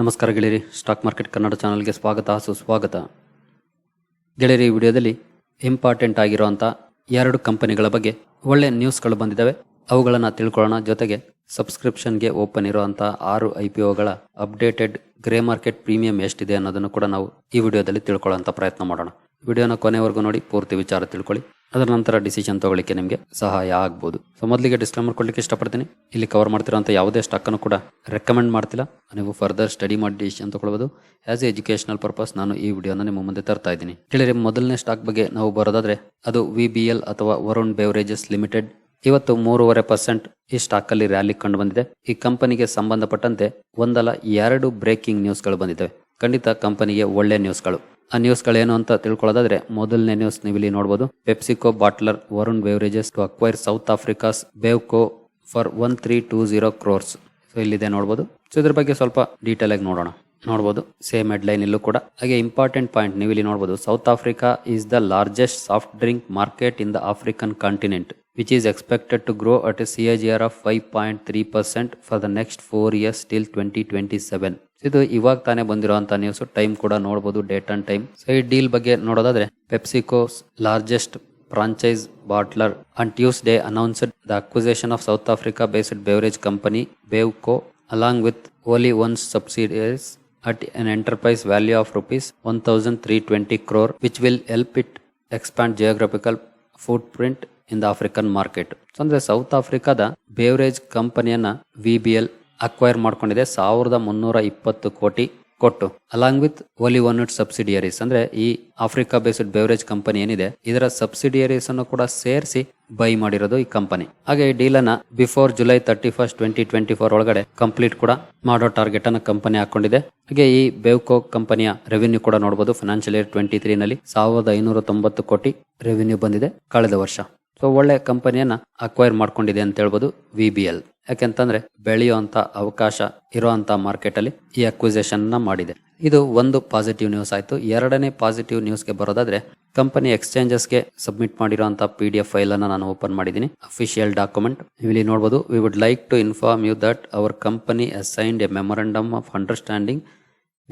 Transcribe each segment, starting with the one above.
ನಮಸ್ಕಾರ ಗೆಳೆಯರಿ stock market Kannada ಚಾನಲ್ಗೆ ಸ್ವಾಗತ, ಸುಸ್ವಾಗತ. ಗೆಳೆಯರಿ, ಈ ವಿಡಿಯೋದಲ್ಲಿ ಇಂಪಾರ್ಟೆಂಟ್ ಆಗಿರುವಂಥ ಎರಡು ಕಂಪನಿಗಳ ಬಗ್ಗೆ ಒಳ್ಳೆ ನ್ಯೂಸ್ಗಳು ಬಂದಿದ್ದಾವೆ. ಅವುಗಳನ್ನು ತಿಳ್ಕೊಳ್ಳೋಣ. ಜೊತೆಗೆ ಸಬ್ಸ್ಕ್ರಿಪ್ಷನ್ಗೆ ಓಪನ್ ಇರುವಂಥ ಆರು ಐ ಪಿ ಒಗಳ ಅಪ್ಡೇಟೆಡ್ ಗ್ರೇ ಮಾರ್ಕೆಟ್ ಪ್ರೀಮಿಯಂ ಎಷ್ಟಿದೆ ಅನ್ನೋದನ್ನು ಕೂಡ ನಾವು ಈ ವಿಡಿಯೋದಲ್ಲಿ ತಿಳ್ಕೊಳ್ಳೋಂಥ ಪ್ರಯತ್ನ ಮಾಡೋಣ. ವಿಡಿಯೋನ ಕೊನೆವರೆಗೂ ನೋಡಿ, ಪೂರ್ತಿ ವಿಚಾರ ತಿಳ್ಕೊಳ್ಳಿ. ಅದರ ನಂತರ ಡಿಸಿಷನ್ ತಗೊಳ್ಳಿಕ್ಕೆ ನಿಮಗೆ ಸಹಾಯ ಆಗ್ಬೋದು. ಸೊ ಮೊದಲಿಗೆ ಡಿಸ್ಕ್ಲೇಮರ್ ಕೊಡ್ಲಿಕ್ಕೆ ಇಷ್ಟಪಡ್ತೀನಿ. ಇಲ್ಲಿ ಕವರ್ ಮಾಡ್ತಿರೋಂಥ ಯಾವುದೇ ಸ್ಟಾಕ್ ಅನ್ನು ಕೂಡ ರೆಕಮೆಂಡ್ ಮಾಡ್ತಿಲ್ಲ. ನೀವು ಫರ್ದರ್ ಸ್ಟಡಿ ಮಾಡಿ ಡಿಸಿಷನ್ ತಗೊಳ್ಬೋದು. ಆಸ್ ಎ ಎಜುಕೇಶನಲ್ ಪರ್ಪಸ್ ನಾನು ಈ ವಿಡಿಯೋನ ನಿಮ್ಮ ಮುಂದೆ ತರ್ತಾ ಇದ್ದೀನಿ. ಕೇಳಿರಿ, ಮೊದಲನೇ ಸ್ಟಾಕ್ ಬಗ್ಗೆ ನಾವು ಬರೋದಾದ್ರೆ, ಅದು ವಿ ಬಿ ಎಲ್ ಅಥವಾ ವರುಣ್ ಬೇವರೇಜಸ್ ಲಿಮಿಟೆಡ್ ಇವತ್ತು ಮೂರುವರೆ ಪರ್ಸೆಂಟ್ ಈ ಸ್ಟಾಕ್ ಅಲ್ಲಿ ರ್ಯಾಲಿ ಕಂಡು ಬಂದಿದೆ. ಈ ಕಂಪನಿಗೆ ಸಂಬಂಧಪಟ್ಟಂತೆ ಒಂದಲ್ಲ ಎರಡು ಬ್ರೇಕಿಂಗ್ ನ್ಯೂಸ್ಗಳು ಬಂದಿದ್ದಾವೆ. ಖಂಡಿತ ಕಂಪನಿಗೆ ಒಳ್ಳೆ ನ್ಯೂಸ್ಗಳು ಆ ನ್ಯೂಸ್ಗಳೇನು ಅಂತ ತಿಳ್ಕೊಳ್ಳೋದಾದ್ರೆ, ಮೊದಲನೇ ನ್ಯೂಸ್ ನೀವು ಇಲ್ಲಿ ನೋಡಬಹುದು PepsiCo bottler Varun beverages to acquire South Africa's Bevco for one three two zero crores so ಇಲ್ಲಿದೆ ನೋಡಬಹುದು ಸೊ ಇದ್ರ ಬಗ್ಗೆ ಸ್ವಲ್ಪ ಡೀಟೇಲ್ ಆಗಿ ನೋಡೋಣ. ನೋಡಬಹುದು ಸೇಮ್ ಹೆಡ್ಲೈನ್ ಇಲ್ಲೂ ಕೂಡ. ಹಾಗೆ ಇಂಪಾರ್ಟೆಂಟ್ ಪಾಯಿಂಟ್ ನೀವು ಇಲ್ಲಿ ನೋಡಬಹುದು South Africa is the largest soft drink market in the African continent which at a C A G R of five point three percent for the next four years till twenty twenty seven ಇದು ಇವಾಗ ತಾನೇ ಬಂದಿರುವಂತ news time ಕೂಡ ನೋಡಬಹುದು date and time so ಈ deal ಬಗ್ಗೆ ನೋಡೋದಾದ್ರೆ PepsiCo's largest franchise bottler on Tuesday announced the acquisition of South Africa based beverage company Bevco along with wholly owned subsidiaries at an enterprise value of rupees 1320 crore, which will help it expand geographical foot in the the African market ಅಂದ್ರೆ south ಆಫ್ರಿಕಾದ beverage ಕಂಪನಿಯನ್ನ V B L acquire ಮಾಡ್ಕೊಂಡಿದೆ. ಸಾವಿರದ ಮುನ್ನೂರ ಇಪ್ಪತ್ತು ಕೋಟಿ ಕೊಟ್ಟು. Along with wholly owned it subsidiaries ಅಂದ್ರೆ ಈ ಆಫ್ರಿಕಾ ಬೇಸ್ಡ್ ಬೇವರೇಜ್ ಕಂಪನಿ ಏನಿದೆ, ಇದರ ಸಬ್ಸಿಡಿಯರೀಸ್ ಅನ್ನು ಕೂಡ ಸೇರಿಸಿ ಬೈ ಮಾಡಿರೋದು ಈ ಕಂಪನಿ ಹಾಗೆ ಈ ಡೀಲ್ ಅನ್ನ before July thirty first twenty twenty four ಒಳಗಡೆ ಕಂಪ್ಲೀಟ್ ಕೂಡ ಮಾಡೋ ಟಾರ್ಗೆಟ್ ಅನ್ನ ಕಂಪನಿ ಹಾಕೊಂಡಿದೆ. ಹಾಗೆ ಈ ಬೇವ್ಕೋ ಕಂಪನಿಯ ರೆವಿನ್ಯೂ ಕೂಡ ನೋಡಬಹುದು ಫೈನಾನ್ಷಿಯಲ್ ಇಯರ್ ಟ್ವೆಂಟಿ ತ್ರೀ ನಲ್ಲಿ ಸಾವಿರದ ಐನೂರ ತೊಂಬತ್ತು ಕೋಟಿ ರೆವಿನ್ಯೂ ಬಂದಿದೆ ಕಳೆದ ವರ್ಷ. ಸೊ ಒಳ್ಳೆ ಕಂಪನಿಯನ್ನ ಅಕ್ವೈರ್ ಮಾಡ್ಕೊಂಡಿದೆ ಅಂತ ಹೇಳ್ಬೋದು ವಿ ಬಿ ಎಲ್ ಯಾಕೆಂತಂದ್ರೆ ಬೆಳೆಯುವಂತ ಅವಕಾಶ ಇರುವಂತ ಮಾರ್ಕೆಟ್ ಅಲ್ಲಿ ಈ ಅಕ್ವಿಸೇಷನ್ನ ಮಾಡಿದೆ. ಇದು ಒಂದು ಪಾಸಿಟಿವ್ ನ್ಯೂಸ್ ಆಯ್ತು. ಎರಡನೇ ಪಾಸಿಟಿವ್ ನ್ಯೂಸ್ಗೆ ಬರೋದಾದ್ರೆ ಕಂಪನಿ ಎಕ್ಸ್ಚೇಂಜಸ್ಗೆ ಸಬ್ಮಿಟ್ ಮಾಡಿರುವಂತಹ ಪಿ ಡಿ ಎಫ್ ಫೈಲ್ ಅನ್ನ ನಾನು ಓಪನ್ ಮಾಡಿದ್ದೀನಿ. ಅಫಿಷಿಯಲ್ ಡಾಕ್ಯುಮೆಂಟ್ ಇಲ್ಲಿ ನೋಡಬಹುದು we would like to inform you that our company assigned a memorandum of understanding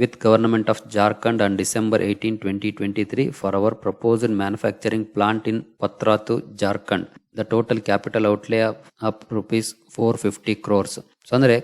with government of Jharkhand on December 18, 2023 for our proposed manufacturing plant in Patratu, Jharkhand. The total capital outlay of, of rupees 450 crores. So andre,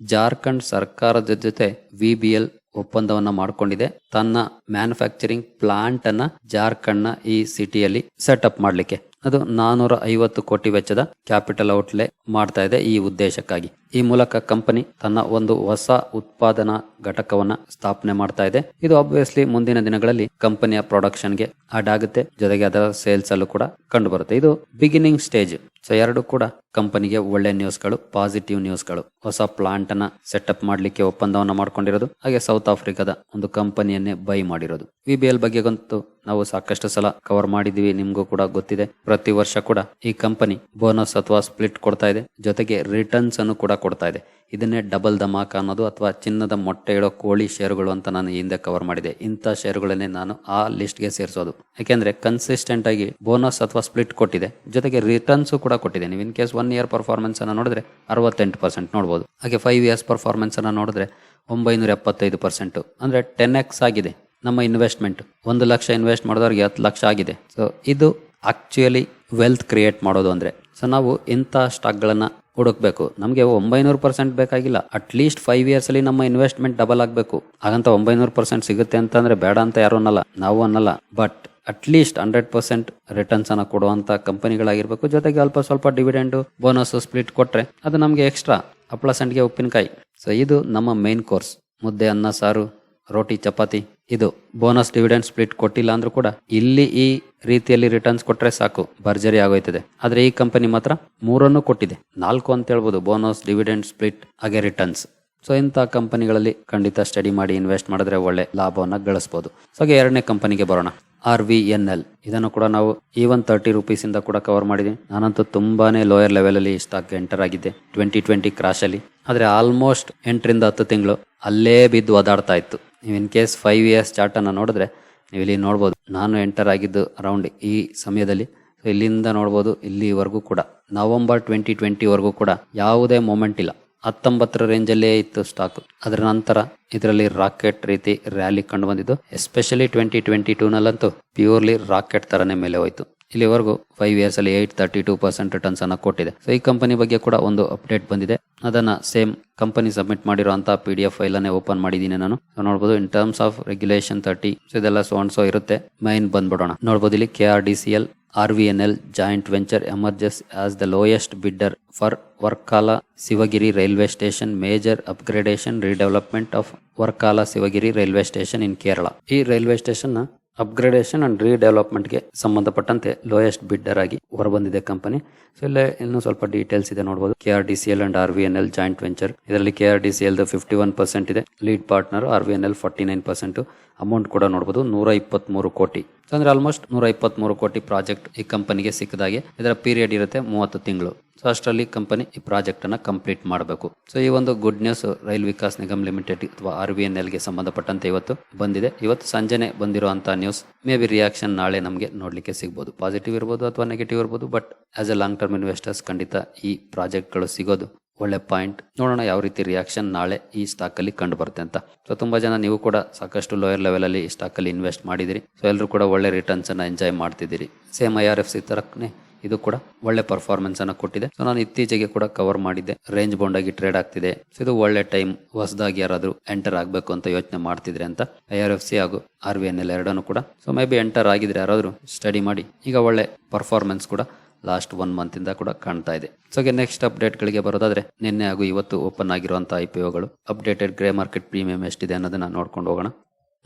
Jharkhand ಸರ್ಕಾರದ ಜೊತೆ V B L ಒಪ್ಪಂದವನ್ನ ಮಾಡಿಕೊಂಡಿದೆ ತನ್ನ manufacturing plant ಅನ್ನ ಜಾರ್ಖಂಡ್ನ ಈ ಸಿಟಿಯಲ್ಲಿ set up ಮಾಡ್ಲಿಕ್ಕೆ ಅದು ನಾನೂರ ಐವತ್ತು ಕೋಟಿ ವೆಚ್ಚದ ಕ್ಯಾಪಿಟಲ್ ಔಟ್ಲೆ ಮಾಡ್ತಾ ಇದೆ ಈ ಉದ್ದೇಶಕ್ಕಾಗಿ. ಈ ಮೂಲಕ ಕಂಪನಿ ತನ್ನ ಒಂದು ಹೊಸ ಉತ್ಪಾದನಾ ಘಟಕವನ್ನ ಸ್ಥಾಪನೆ ಮಾಡ್ತಾ ಇದೆ. ಇದು ಆಬ್ವಿಯಸ್ಲಿ ಮುಂದಿನ ದಿನಗಳಲ್ಲಿ ಕಂಪನಿಯ ಪ್ರೊಡಕ್ಷನ್ಗೆ ಆಡ್ ಆಗುತ್ತೆ. ಜೊತೆಗೆ ಅದರ ಸೇಲ್ಸ್ ಅಲ್ಲೂ ಕೂಡ ಕಂಡು ಬರುತ್ತೆ ಇದು ಬಿಗಿನಿಂಗ್ ಸ್ಟೇಜ್ ಸೊ ಎರಡು ಕೂಡ ಕಂಪನಿಗೆ ಒಳ್ಳೆ ನ್ಯೂಸ್ಗಳು ಪಾಸಿಟಿವ್ ನ್ಯೂಸ್ಗಳು ಹೊಸ ಪ್ಲಾಂಟ್ ಅನ್ನ ಸೆಟಪ್ ಮಾಡ್ಲಿಕ್ಕೆ ಒಪ್ಪಂದವನ್ನ ಮಾಡ್ಕೊಂಡಿರೋದು. ಹಾಗೆ ಸೌತ್ ಆಫ್ರಿಕಾದ ಒಂದು ಕಂಪನಿಯನ್ನೇ ಬೈ ಮಾಡಿರೋದು. ವಿ ಬಿ ಎಲ್ ಬಗ್ಗೆ ಗಂತೂ ನಾವು ಸಾಕಷ್ಟು ಸಲ ಕವರ್ ಮಾಡಿದೀವಿ ನಿಮ್ಗೂ ಕೂಡ ಗೊತ್ತಿದೆ. ಪ್ರತಿ ವರ್ಷ ಕೂಡ ಈ ಕಂಪನಿ ಬೋನಸ್ ಅಥವಾ ಸ್ಪ್ಲಿಟ್ ಕೊಡ್ತಾ ಇದೆ. ಜೊತೆಗೆ ರಿಟರ್ನ್ಸ್ ಅನ್ನು ಕೂಡ ಕೊಡ್ತಾ ಇದೆ. ಇದನ್ನೇ ಡಬಲ್ ಧಮಾಕ ಅನ್ನೋದು ಅಥವಾ ಚಿನ್ನದ ಮೊಟ್ಟೆ ಇಡೋ ಕೋಳಿ ಶೇರುಗಳು ಅಂತ ನಾನು ಹಿಂದೆ ಕವರ್ ಮಾಡಿದೆ. ಇಂಥ ಶೇರುಗಳನ್ನೇ ನಾನು ಆ ಲಿಸ್ಟ್ಗೆ ಸೇರಿಸೋದು. ಯಾಕೆಂದ್ರೆ ಕನ್ಸಿಸ್ಟೆಂಟ್ ಆಗಿ ಬೋನಸ್ ಅಥವಾ ಸ್ಪ್ಲಿಟ್ ಕೊಟ್ಟಿದೆ. ಜೊತೆಗೆ ರಿಟರ್ನ್ಸ್ ಕೂಡ ಕೊಟ್ಟಿದೆ. ನೀವು in case one year performance ಅನ್ನು ನೋಡಿದ್ರೆ ಅರವತ್ತೆಂಟು ಪರ್ಸೆಂಟ್ ನೋಡಬಹುದು ಹಾಗೆ ಫೈವ್ ಇಯರ್ಸ್ ಪರ್ಫಾರ್ಮೆನ್ಸ್ ಅನ್ನು ನೋಡಿದ್ರೆ ಒಂಬೈನೂರ ಎಪ್ಪತ್ತೈದು ಪರ್ಸೆಂಟ್ ಅಂದ್ರೆ ಟೆನ್ ಎಕ್ಸ್ ಆಗಿದೆ ನಮ್ಮ ಇನ್ವೆಸ್ಟ್ಮೆಂಟ್ ಒಂದು ಲಕ್ಷ ಇನ್ವೆಸ್ಟ್ ಮಾಡಿದವ್ರಿಗೆ ಹತ್ತು ಲಕ್ಷ ಆಗಿದೆ. ಸೊ ಇದು ಆಕ್ಚುಯಲಿ ವೆಲ್ತ್ ಕ್ರಿಯೇಟ್ ಮಾಡೋದು ಅಂದ್ರೆ. ಸೊ ನಾವು ಇಂಥ ಸ್ಟಾಕ್ಗಳನ್ನ ಹುಡುಕ್ಬೇಕು. ನಮಗೆ ಒಂಬೈನೂರು ಪರ್ಸೆಂಟ್ ಬೇಕಾಗಿಲ್ಲ. ಅಟ್ ಲೀಸ್ಟ್ ಫೈವ್ ಇಯರ್ಸ್ ಅಲ್ಲಿ ನಮ್ಮ ಇನ್ವೆಸ್ಟ್ಮೆಂಟ್ ಡಬಲ್ ಆಗಬೇಕು. ಹಾಗಂತ ಒಂಬೈನೂರು ಪರ್ಸೆಂಟ್ ಸಿಗುತ್ತೆ ಅಂತಂದ್ರೆ ಬೇಡ ಅಂತ ಯಾರು ಅನ್ನಲ್ಲ. ನಾವು ಅನ್ನಲ್ಲ. But at least hundred percent returns ಅನ್ನ ಕೊಡುವಂತ ಕಂಪನಿಗಳಾಗಿರ್ಬೇಕು. ಜೊತೆಗೆ ಅಲ್ಪ ಸ್ವಲ್ಪ ಡಿವಿಡೆಂಡ್ ಬೋನಸ್ ಸ್ಪ್ಲಿಟ್ ಕೊಟ್ರೆ ಅದು ನಮಗೆ ಎಕ್ಸ್ಟ್ರಾ ಹಪ್ಪಳ ಸಂಡಿಗೆ ಉಪ್ಪಿನಕಾಯಿ. ಸೊ ಇದು ನಮ್ಮ ಮೇನ್ ಕೋರ್ಸ್ ಮುದ್ದೆ, ಅನ್ನ, ಸಾರು, ರೋಟಿ, ಚಪಾತಿ. ಇದು ಬೋನಸ್ ಡಿವಿಡೆಂಡ್ ಸ್ಪ್ಲಿಟ್ ಕೊಟ್ಟಿಲ್ಲ ಅಂದ್ರೂ ಕೂಡ ಇಲ್ಲಿ ಈ ರೀತಿಯಲ್ಲಿ ರಿಟರ್ನ್ಸ್ ಕೊಟ್ಟರೆ ಸಾಕು. ಭರ್ಜರಿ ಆಗೋಯ್ತದೆ. ಆದ್ರೆ ಈ ಕಂಪನಿ ಮಾತ್ರ ಮೂರನ್ನು ಕೊಟ್ಟಿದೆ. ನಾಲ್ಕು ಅಂತ ಹೇಳ್ಬೋದು. ಬೋನಸ್, ಡಿವಿಡೆಂಡ್, ಸ್ಪ್ಲಿಟ್, ಹಾಗೆ ರಿಟರ್ನ್ಸ್ ಸೊ ಇಂಥ ಕಂಪನಿಗಳಲ್ಲಿ ಖಂಡಿತ ಸ್ಟಡಿ ಮಾಡಿ ಇನ್ವೆಸ್ಟ್ ಮಾಡಿದ್ರೆ ಒಳ್ಳೆ ಲಾಭವನ್ನು ಗಳಿಸಬಹುದು ಸೊ ಎರಡನೇ ಕಂಪನಿಗೆ ಬರೋಣ. ಆರ್ ವಿ ಎನ್ ಎಲ್ ಇದನ್ನು ಕೂಡ ನಾವು ಈ ಒನ್ ತರ್ಟಿ ರುಪೀಸ್ ಇಂದ ಕೂಡ ಕವರ್ ಮಾಡಿದೆ ನಾನಂತೂ ತುಂಬಾನೇ ಲೋಯರ್ ಲೆವೆಲ್ ಅಲ್ಲಿ ಸ್ಟಾಕ್ ಎಂಟರ್ ಆಗಿದ್ದೆ ಟ್ವೆಂಟಿ ಟ್ವೆಂಟಿ ಕ್ರಾಶ್ ಅಲ್ಲಿ. ಆದ್ರೆ ಆಲ್ಮೋಸ್ಟ್ ಎಂಟರಿಂದ ಹತ್ತು ತಿಂಗಳು ಅಲ್ಲೇ ಬಿದ್ದು ಒದಾಡ್ತಾ ಇತ್ತು. ನೀವು in case five years chart ಅನ್ನ ನೋಡಿದ್ರೆ ನೀವು ಇಲ್ಲಿ ನೋಡ್ಬೋದು. ನಾನು ಎಂಟರ್ ಆಗಿದ್ದು ಅರೌಂಡ್ ಈ ಸಮಯದಲ್ಲಿ. ಇಲ್ಲಿಂದ ನೋಡ್ಬೋದು, ಇಲ್ಲಿವರೆಗೂ ಕೂಡ. ನವೆಂಬರ್ ಟ್ವೆಂಟಿ ಟ್ವೆಂಟಿವರೆಗೂ ಕೂಡ ಯಾವುದೇ ಮೂಮೆಂಟ್ ಇಲ್ಲ. ಹತ್ತೊಂಬತ್ತರ ರೇಂಜಲ್ಲೇ ಇತ್ತು ಸ್ಟಾಕ್ ಅದರ ನಂತರ ಇದರಲ್ಲಿ ರಾಕೆಟ್ ರೀತಿ ರ್ಯಾಲಿ ಕಂಡು ಬಂದಿದ್ದು ಎಸ್ಪೆಷಲಿ ಟ್ವೆಂಟಿ ಟ್ವೆಂಟಿ ಟೂನಲ್ಲಂತೂ ಪ್ಯೂರ್ಲಿ ರಾಕೆಟ್ ತರನೇ ಮೇಲೆ ಹೋಯಿತು. ಇಲ್ಲಿವರೆಗೂ ಫೈವ್ ಇಯರ್ಸ್ ಅಲ್ಲಿ eight thirty two percent returns ಅನ್ನ ಕೊಟ್ಟಿದೆ. ಸೊ ಈ ಕಂಪನಿ ಬಗ್ಗೆ ಕೂಡ ಒಂದು ಅಪ್ಡೇಟ್ ಬಂದಿದೆ. ಅದನ್ನ ಸೇಮ್ ಕಂಪನಿ ಸಬ್ಮಿಟ್ ಮಾಡಿರುವಂತಹ ಪಿ ಡಿ ಎಫ್ ಫೈಲ್ ಅನ್ನೇ ಓಪನ್ ಮಾಡಿದ್ದೀನಿ ನಾನು. ನೋಡಬಹುದು in terms of regulation thirty so ಇದೆಲ್ಲ ಸೋನ್ ಸೊ ಇರುತ್ತೆ. ಮೈನ್ ಬಂದ್ಬಿಡೋಣ. ನೋಡ್ಬೋದು, ಇಲ್ಲಿ K R D C L R V N L joint venture emerges as the lowest bidder for Varkala Sivagiri railway station major upgradation redevelopment of Varkala Sivagiri railway station in Kerala ಈ railway station upgradation and ರೀಡೆವಲಪ್ಮೆಂಟ್ಗೆ ಸಂಬಂಧಪಟ್ಟಂತೆ lowest bidder ಆಗಿ ಹೊರಬಂದಿದೆ company so ಇಲ್ಲ ಇನ್ನೂ ಸ್ವಲ್ಪ details ಇದೆ ನೋಡಬಹುದು K R D C L and R V N L joint venture ಇದರಲ್ಲಿ K R D C L fifty one percent ಇದೆ. Lead partner R V N L forty nine percent amount ಕೂಡ ನೋಡಬಹುದು ನೂರ ಇಪ್ಪತ್ಮೂರು ಕೋಟಿ ಅಂದ್ರೆ ಆಲ್ಮೋಸ್ಟ್ ನೂರ ಇಪ್ಪತ್ಮೂರು ಕೋಟಿ ಪ್ರಾಜೆಕ್ಟ್ ಈ ಕಂಪನಿಗೆ ಸಿಕ್ಕದಾಗೆ. ಇದರ ಪೀರಿಯಡ್ ಇರುತ್ತೆ ಮೂವತ್ತು ತಿಂಗಳು. ಸೊ ಅಷ್ಟರಲ್ಲಿ ಕಂಪನಿ ಈ ಪ್ರಾಜೆಕ್ಟ್ ಅನ್ನ ಕಂಪ್ಲೀಟ್ ಮಾಡಬೇಕು. ಸೊ ಈ ಒಂದು good news Rail Vikas Nigam limited ಅಥವಾ ಆರ್ ವಿ ಎನ್ ಎಲ್ಗೆ ಸಂಬಂಧಪಟ್ಟಂತೆ ಇವತ್ತು ಬಂದಿದೆ. ಇವತ್ತು ಸಂಜೆನೆ ಬಂದಿರುವಂತಹ ನ್ಯೂಸ್ ಮೇ ಬಿ ರಿಯಾಕ್ಷನ್ ನಾಳೆ ನಮಗೆ ನೋಡಲಿಕ್ಕೆ ಸಿಗ್ಬೋದು. ಪಾಸಿಟಿವ್ ಇರ್ಬೋದು ಅಥವಾ ನೆಗೆಟಿವ್ ಇರ್ಬೋದು but as a long term investors ಖಂಡಿತ ಈ ಪ್ರಾಜೆಕ್ಟ್ಗಳು ಸಿಗೋದು ಒಳ್ಳೆ ಪಾಯಿಂಟ್ ನೋಡೋಣ ಯಾವ ರೀತಿ ರಿಯಾಕ್ಷನ್ ನಾಳೆ ಈ ಸ್ಟಾಕ್ ಅಲ್ಲಿ ಕಂಡು ಬರುತ್ತೆ ಅಂತ. ಸೊ ತುಂಬಾ ಜನ ನೀವು ಕೂಡ ಸಾಕಷ್ಟು ಲೋಯರ್ ಲೆವೆಲ್ ಅಲ್ಲಿ ಈ ಸ್ಟಾಕ್ ಅಲ್ಲಿ ಇನ್ವೆಸ್ಟ್ ಮಾಡಿದಿರಿ. ಸೊ ಎಲ್ಲರೂ ಕೂಡ ಒಳ್ಳೆ ರಿಟರ್ನ್ಸ್ ಅನ್ನ ಎಂಜಾಯ್ ಮಾಡ್ತಿದ್ದೀರಿ. Same I R F C ತರನೇ ಇದು ಕೂಡ ಒಳ್ಳೆ ಪರ್ಫಾರ್ಮೆನ್ಸ್ ಅನ್ನ ಕೊಟ್ಟಿದೆ. ಸೊ ನಾನು ಇತ್ತೀಚೆಗೆ ಕೂಡ ಕವರ್ ಮಾಡಿದ್ದೆ. ರೇಂಜ್ ಬೌಂಡ್ ಆಗಿ ಟ್ರೇಡ್ ಆಗ್ತಿದೆ. ಸೊ ಇದು ಒಳ್ಳೆ ಟೈಮ್ ಹೊಸದಾಗಿ ಯಾರಾದರೂ ಎಂಟರ್ ಆಗಬೇಕು ಅಂತ ಯೋಚನೆ ಮಾಡ್ತಿದ್ರೆ ಅಂತ ಐ ಆರ್ ಎಫ್ ಸಿ ಹಾಗೂ ಆರ್ ವಿ ಎನ್ ಎಲ್ ಎರಡನ್ನು ಕೂಡ. ಸೊ ಮೇ ಬಿ ಎಂಟರ್ ಆಗಿದ್ರೆ ಯಾರಾದರೂ ಸ್ಟಡಿ ಮಾಡಿ. ಈಗ ಒಳ್ಳೆ ಪರ್ಫಾರ್ಮೆನ್ಸ್ ಕೂಡ ಲಾಸ್ಟ್ ಒನ್ ಮಂತ್ ಇಂದ ಕೂಡ ಕಾಣ್ತಾ ಇದೆ. ಸೊ ನೆಕ್ಸ್ಟ್ ಅಪ್ಡೇಟ್ ಗಳಿಗೆ ಬರೋದಾದ್ರೆ ನಿನ್ನೆ ಹಾಗೂ ಇವತ್ತು ಓಪನ್ ಆಗಿರುವಂತಹ ಐ ಪಿ ಒಗಳು ಅಪ್ಡೇಟೆಡ್ ಗ್ರೇ ಮಾರ್ಕೆಟ್ ಪ್ರೀಮಿಯಂ ಎಷ್ಟಿದೆ ಅನ್ನೋದನ್ನ ನೋಡ್ಕೊಂಡು ಹೋಗೋಣ.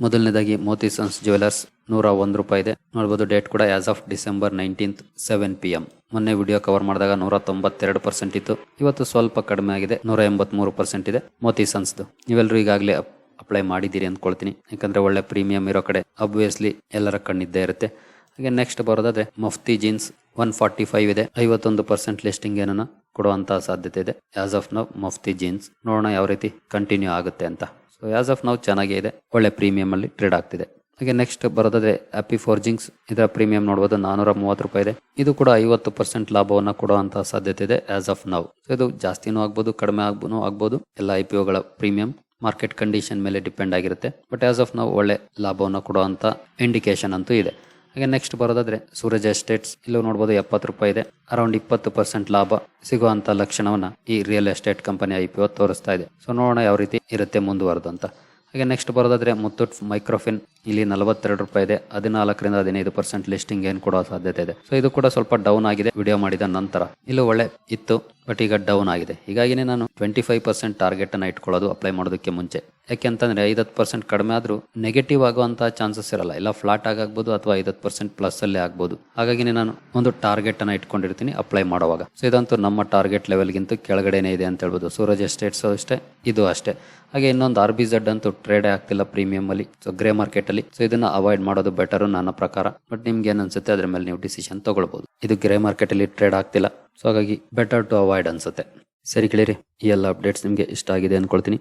ಮೊದಲನೇದಾಗಿ ಮೋತಿ ಸನ್ಸ್ ಜ್ಯುವೆಲರ್ಸ್, ನೂರ ಒಂದು ರೂಪಾಯಿ ಇದೆ. ನೋಡ್ಬೋದು ಡೇಟ್ ಕೂಡ as of December nineteenth seven P M ಮೊನ್ನೆ ವಿಡಿಯೋ ಕವರ್ ಮಾಡಿದಾಗ ನೂರ ತೊಂಬತ್ತೆರಡು ಪರ್ಸೆಂಟ್ ಇತ್ತು. ಇವತ್ತು ಸ್ವಲ್ಪ ಕಡಿಮೆ ಆಗಿದೆ, ನೂರ ಎಂಬತ್ಮೂರು ಪರ್ಸೆಂಟ್ ಇದೆ ಮೋತಿ ಸನ್ಸ್ದು. ನೀವೆಲ್ಲರೂ ಈಗಾಗಲೇ ಅಪ್ಲೈ ಮಾಡಿದ್ದೀರಿ ಅಂದ್ಕೊಳ್ತೀನಿ. ಯಾಕಂದರೆ ಒಳ್ಳೆ ಪ್ರೀಮಿಯಂ ಇರೋ ಕಡೆ ಅಬ್ವಿಯಸ್ಲಿ ಎಲ್ಲರ ಕಣ್ಣಿದ್ದೇ ಇರುತ್ತೆ. ಹಾಗೆ ನೆಕ್ಸ್ಟ್ ಬರೋದಾದ್ರೆ Mufti jeans one forty five ಇದೆ. ಐವತ್ತೊಂದು ಪರ್ಸೆಂಟ್ ಲಿಸ್ಟಿಂಗ್ ಏನನ್ನ ಕೊಡುವಂತಹ ಸಾಧ್ಯತೆ ಇದೆ. As of now Mufti jeans ನೋಡೋಣ ಯಾವ ರೀತಿ ಕಂಟಿನ್ಯೂ ಆಗುತ್ತೆ ಅಂತ. ಸೊ ಆಸ್ ಆಫ್ ನಾವು ಚೆನ್ನಾಗೇ ಇದೆ. ಒಳ್ಳೆ ಪ್ರೀಮಿಯಂ ಅಲ್ಲಿ ಟ್ರೇಡ್ ಆಗ್ತಿದೆ. ಹಾಗೆ ನೆಕ್ಸ್ಟ್ ಬರೋದಾದ್ರೆ ಹ್ಯಾಪಿ ಫೋರ್ಜಿಂಗ್ಸ್ ಇದರ ಪ್ರೀಮಿಯಂ ನೋಡಬಹುದು ನಾನೂರ ಮೂವತ್ತು ರೂಪಾಯಿ ಇದೆ. ಇದು ಕೂಡ ಐವತ್ತು ಪರ್ಸೆಂಟ್ ಲಾಭವನ್ನು ಕೊಡುವಂತಹ ಸಾಧ್ಯತೆ ಇದೆ ಆಸ್ ಆಫ್ ನೌ ಇದು ಜಾಸ್ತಿನೂ ಆಗ್ಬೋದು, ಕಡಿಮೆ ಆಗ್ಬೋದು ಆಗ್ಬೋದು. ಎಲ್ಲ ಐ ಪಿ ಒಗಳ ಪ್ರೀಮಿಯಂ ಮಾರ್ಕೆಟ್ ಕಂಡೀಷನ್ ಮೇಲೆ ಡಿಪೆಂಡ್ ಆಗಿರುತ್ತೆ. ಬಟ್ ಆಸ್ ಆಫ್ ನಾವು ಒಳ್ಳೆ ಲಾಭವನ್ನು ಕೊಡುವಂತ ಇಂಡಿಕೇಶನ್ ಅಂತೂ ಇದೆ. ಹಾಗೆ ನೆಕ್ಸ್ಟ್ ಬರೋದಾದ್ರೆ ಸೂರಜ್ ಎಸ್ಟೇಟ್ಸ್ ಇಲ್ಲೂ ನೋಡ್ಬೋದು ಎಪ್ಪತ್ತು ರೂಪಾಯಿ ಇದೆ. ಅರೌಂಡ್ ಇಪ್ಪತ್ತು ಪರ್ಸೆಂಟ್ ಲಾಭ ಸಿಗುವಂತ ಲಕ್ಷಣವನ್ನ ಈ real estate company I P O ತೋರಿಸ್ತಾ ಇದೆ. ಸೊ ನೋಡೋಣ ಯಾವ ರೀತಿ ಇರುತ್ತೆ ಮುಂದುವರೆದು ಅಂತ. ಹಾಗೆ ನೆಕ್ಸ್ಟ್ ಬರೋದಾದ್ರೆ ಮುತ್ತೂಟ್ ಮೈಕ್ರೋಫಿನ್ ಇಲ್ಲಿ ನಲವತ್ತೆರಡು ರೂಪಾಯಿ ಇದೆ. ಹದಿನಾಲ್ಕರಿಂದ ಹದಿನೈದು ಪರ್ಸೆಂಟ್ ಲಿಸ್ಟಿಂಗ್ ಏನು ಕೊಡೋ ಸಾಧ್ಯತೆ ಇದೆ. ಸೊ ಇದು ಕೂಡ ಸ್ವಲ್ಪ ಡೌನ್ ಆಗಿದೆ ವಿಡಿಯೋ ಮಾಡಿದ ನಂತರ. ಇಲ್ಲೂ ಒಳ್ಳೆ ಇತ್ತು. ಬಟ್ ಡೌನ್ ಆಗಿದೆ. ಹೀಗಾಗಿನೇ ನಾನು ಟ್ವೆಂಟಿ ಫೈವ್ ಪರ್ಸೆಂಟ್ ಟಾರ್ಗೆಟ್ ಅನ್ನ ಇಟ್ಕೊಳ್ಳೋದು ಅಪ್ಲೈ ಮಾಡೋದಕ್ಕೆ ಮುಂಚೆ. ಯಾಕೆಂತಂದ್ರೆ ಐದತ್ತು ಪರ್ಸೆಂಟ್ ಕಡಿಮೆ ಆದರೂ ನೆಗೆಟಿವ್ ಆಗುವಂಥ ಚಾನ್ಸಸ್ ಇರಲ್ಲ. ಇಲ್ಲ ಫ್ಲಾಟ್ ಆಗಬಹುದು ಅಥವಾ ಐದತ್ತು ಪರ್ಸೆಂಟ್ ಪ್ಲಸ್ ಅಲ್ಲೇ ಆಗ್ಬೋದು. ಹಾಗಾಗಿನೇ ನಾನು ಒಂದು ಟಾರ್ಗೆಟ್ ಅನ್ನ ಇಟ್ಕೊಂಡಿರ್ತೀನಿ ಅಪ್ಲೈ ಮಾಡುವಾಗ. ಸೊ ಇದಂತೂ ನಮ್ಮ ಟಾರ್ಗೆಟ್ ಲೆವೆಲ್ಗಿಂತ ಕೆಳಗಡೆನೇ ಇದೆ ಅಂತ ಹೇಳ್ಬೋದು. ಸೂರಜ್ ಎಸ್ಟೇಟ್ಸ್ ಅಷ್ಟೇ, ಇದು ಅಷ್ಟೇ. ಹಾಗೆ ಇನ್ನೊಂದು ಆರ್ ಬಿ ಝಡ್ ಅಂತೂ ಟ್ರೇಡ್ ಆಗ್ತಿಲ್ಲ ಪ್ರೀಮಿಯಂ ಅಲ್ಲಿ. ಸೊ ಗ್ರೇ ಮಾರ್ಕೆಟ್ ಅಲ್ಲಿ. ಸೊ ಇದನ್ನ ಅವಾಯ್ಡ್ ಮಾಡೋದು ಬೆಟರ್ ನನ್ನ ಪ್ರಕಾರ. ಬಟ್ ನಿಮ್ಗೆ ಏನ್ ಅನ್ಸುತ್ತೆ? ಅದ್ರ ಮೇಲೆ ನೀವು ಡಿಸಿಷನ್ ತಗೊಳ್ಬಹುದು ಇದು ಗ್ರೇ ಮಾರ್ಕೆಟ್ ಅಲ್ಲಿ ಟ್ರೇಡ್ ಆಗ್ತಿಲ್ಲ. ಸೊ ಹಾಗಾಗಿ ಬೆಟರ್ ಟು ಅವಾಯ್ಡ್ ಅನ್ಸುತ್ತೆ. ಸರಿ ಕೇಳಿರಿ ಈ ಎಲ್ಲ ಅಪ್ಡೇಟ್ಸ್ ನಿಮಗೆ ಇಷ್ಟ ಆಗಿದೆ ಅಂದ್ಕೊಳ್ತೀನಿ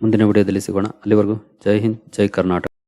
ಮುಂದಿನ ವಿಡಿಯೋದಲ್ಲಿ ಸಿಗೋಣ. ಅಲ್ಲಿವರೆಗೂ ಜೈ ಹಿಂದ್, ಜೈ ಕರ್ನಾಟಕ.